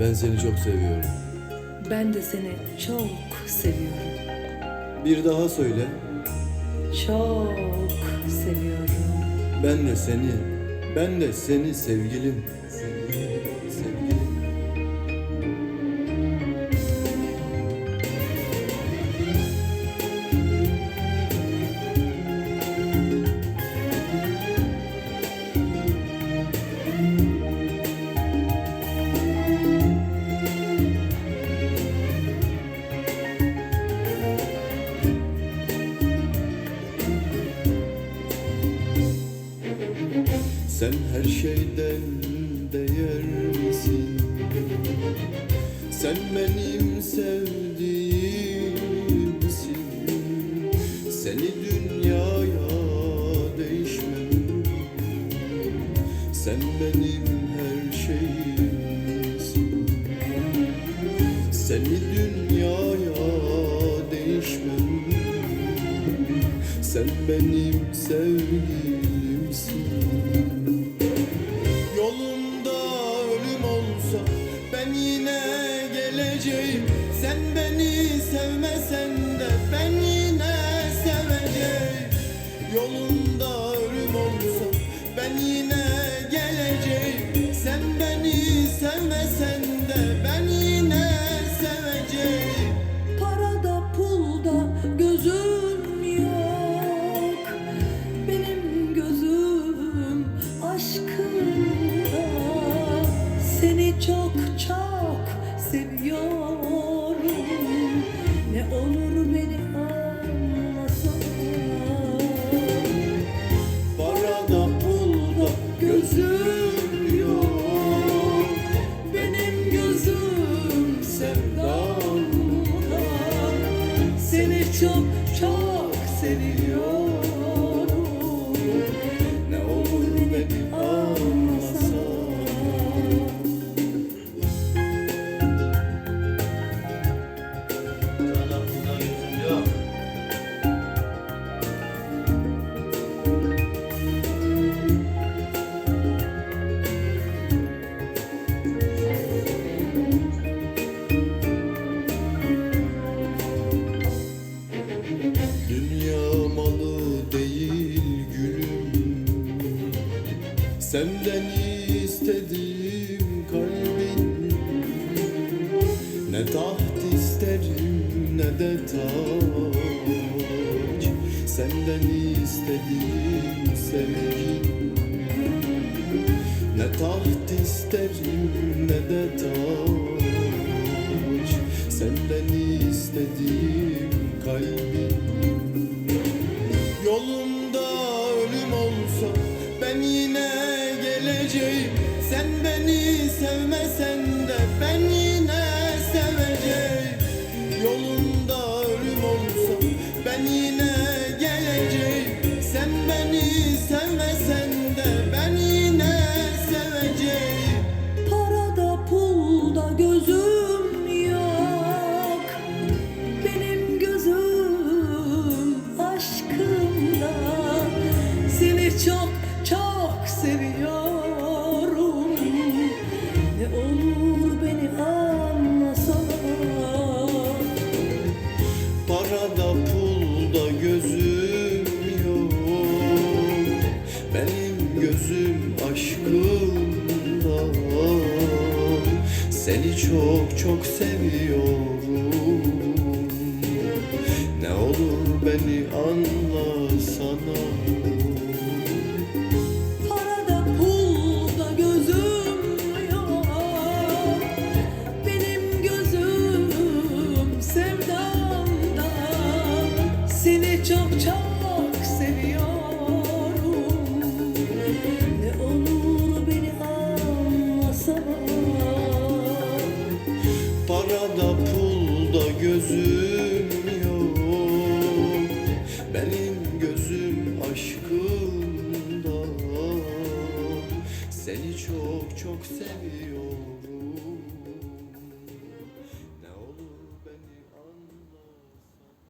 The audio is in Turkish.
Ben seni çok seviyorum. Ben de seni çok seviyorum. Bir daha söyle. Çok seviyorum. Ben de seni, ben de seni sevgilim. Sevgilim, Sen her şeyden değerlisin Sen benim sevdiğimsin. Seni dünyaya değişmem. Sen benim her şeyimsin. Seni dünyaya değişmem. Sen benim sevgilimsin Yolunda ölüm olsa ben yine geleceğim. Sen beni sevmesen de ben Seni çok çok seviyorum Senden istedim kalbin. Ne taht isterim ne de taç. Senden istedim sevgin Ne taht isterim ne de taç. Senden istedim kalbin. Yolunda ölüm olsa ben yine geleceğim Sen beni sevmesen de ben yine seveceğim. Yolunda ölüm olsa ben yine geleceğim. Sen beni sevmesen de ben yine seveceğim. Parada pulda gözüm yok. Benim gözüm aşkında Seni çok çok seviyorum Benim gözüm aşkında Seni çok çok seviyorum. Ne olur beni anlasana Seni çok çok seviyorum.